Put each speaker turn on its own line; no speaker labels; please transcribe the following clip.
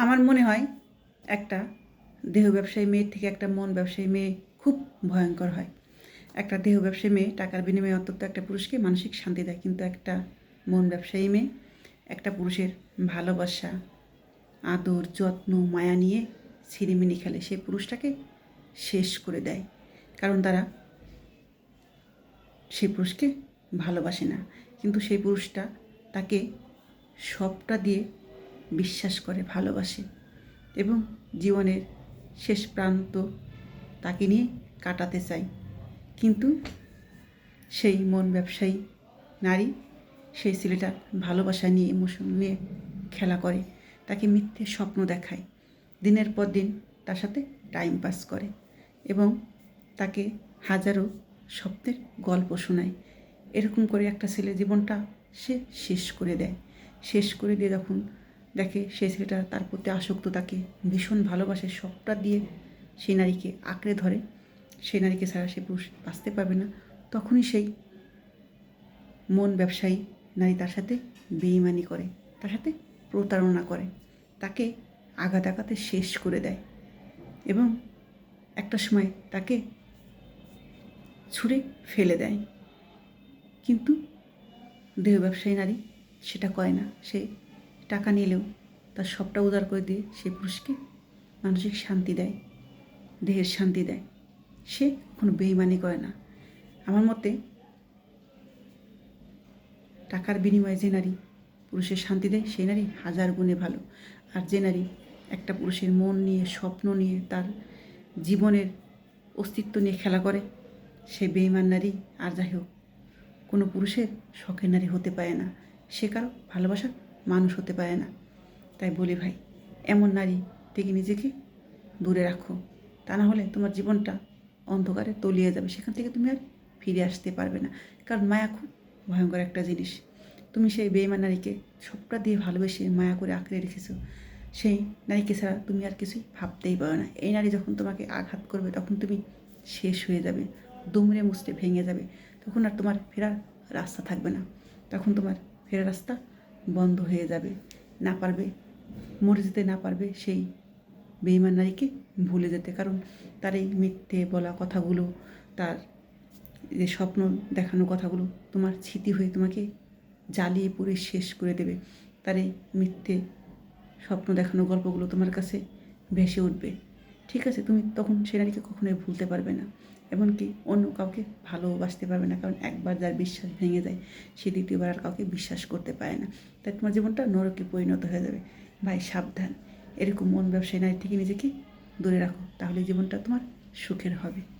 আমার মনে হয় একটা দেহ ব্যবসায়ী মেয়ের থেকে একটা মন ব্যবসায়ী মেয়ে খুব ভয়ঙ্কর হয়। একটা দেহ ব্যবসায়ী মেয়ে টাকার বিনিময়ে অন্তত একটা পুরুষকে মানসিক শান্তি দেয়, কিন্তু একটা মন ব্যবসায়ী মেয়ে একটা পুরুষের ভালোবাসা, আদর, যত্ন, মায়া নিয়ে ছিনিমিনি খেলে। সেই পুরুষটাকে শেষ করে দেয়, কারণ তারা সেই পুরুষকে ভালোবাসে না। কিন্তু সেই পুরুষটা তাকে সবটা দিয়ে বিশ্বাস করে, ভালোবাসে এবং জীবনের শেষ প্রান্ত তাকে নিয়ে কাটাতে চায়। কিন্তু সেই মন ব্যবসায়ী নারী সেই ছেলেটার ভালোবাসা নিয়ে ইমোশন নিয়ে খেলা করে। তাকে মিথ্যে স্বপ্ন দেখায়। দিনের পর দিন তার সাথে টাইম পাস করে এবং তাকে হাজারো স্বপ্নের গল্প শোনায়। এরকম করে একটা ছেলে জীবনটা সে শেষ করে দেয়। শেষ করে দিয়ে যখন দেখে সেই ছেলেটা তার প্রতি আসক্ত, তাকে ভীষণ ভালোবাসে, সবটা দিয়ে সেই নারীকে আঁকড়ে ধরে। সেই নারীকে ছাড়া সে পুরুষ বাঁচতে পারবে না। তখনই সেই মন ব্যবসায়ী নারী তার সাথে বেইমানি করে, তার সাথে প্রতারণা করে, তাকে আঘাত আঘাতে শেষ করে দেয় এবং একটা সময় তাকে ছুঁড়ে ফেলে দেয়। কিন্তু দেহ ব্যবসায়ী নারী সেটা করে না। সে টাকা নিলেও তার সবটা উদার করে দিয়ে সে পুরুষকে মানসিক শান্তি দেয়, দেহের শান্তি দেয়। সে কোনো বেইমানি করে না। আমার মতে টাকার বিনিময়ে যে নারী পুরুষের শান্তি দেয়, সেই নারী হাজার গুণে ভালো। আর যে নারী একটা পুরুষের মন নিয়ে, স্বপ্ন নিয়ে, তার জীবনের অস্তিত্ব নিয়ে খেলা করে, সে বেইমান নারী আর যাই হোক, কোনো পুরুষের শখের নারী হতে পারে না। সে কারও ভালোবাসার মানুষ হতে পারে না। তাই বলি ভাই, এমন নারী থেকে নিজেকে দূরে রাখো। তা না হলে তোমার জীবনটা অন্ধকারে তলিয়ে যাবে। সেখান থেকে তুমি আর ফিরে আসতে পারবে না। কারণ মায়া খুব ভয়ঙ্কর একটা জিনিস। তুমি সেই বেইমান নারীকে সবটা দিয়ে ভালোবেসে মায়া করে আঁকড়ে রেখেছো। সেই নারীকে ছাড়া তুমি আর কিছুই ভাবতেই পারো না। এই নারী যখন তোমাকে আঘাত করবে, তখন তুমি শেষ হয়ে যাবে। দুমড়ে মুচড়ে ভেঙে যাবে। তখন আর তোমার ফেরার রাস্তা থাকবে না। তখন তোমার ফেরার রাস্তা বন্ধ হয়ে যাবে, না পারবে, মরে যেতে না পারবে সেই বেইমান নারীকে ভুলে যেতে। কারণ তার এই মিথ্যে বলা কথাগুলো, তার যে স্বপ্ন দেখানো কথাগুলো তোমার স্মৃতি হয়ে তোমাকে জ্বালিয়ে পুড়ে শেষ করে দেবে। তার এই মিথ্যে স্বপ্ন দেখানো গল্পগুলো তোমার কাছে ভেসে উঠবে। ঠিক আছে, তুমি তখন সে নারীকে কখনোই ভুলতে পারবে না। এমনকি অন্য কাউকে ভালোবাসতে পারবে না, কারণ একবার যার বিশ্বাস ভেঙে যায়, সে দ্বিতীয়বার আর কাউকে বিশ্বাস করতে পারে না। তাই তোমার জীবনটা নরকে পরিণত হয়ে যাবে। ভাই, সাবধান। এরকম মন ব্যবসায়ী নারী থেকে নিজেকে দূরে রাখো তাহলে জীবনটা তোমার সুখের হবে।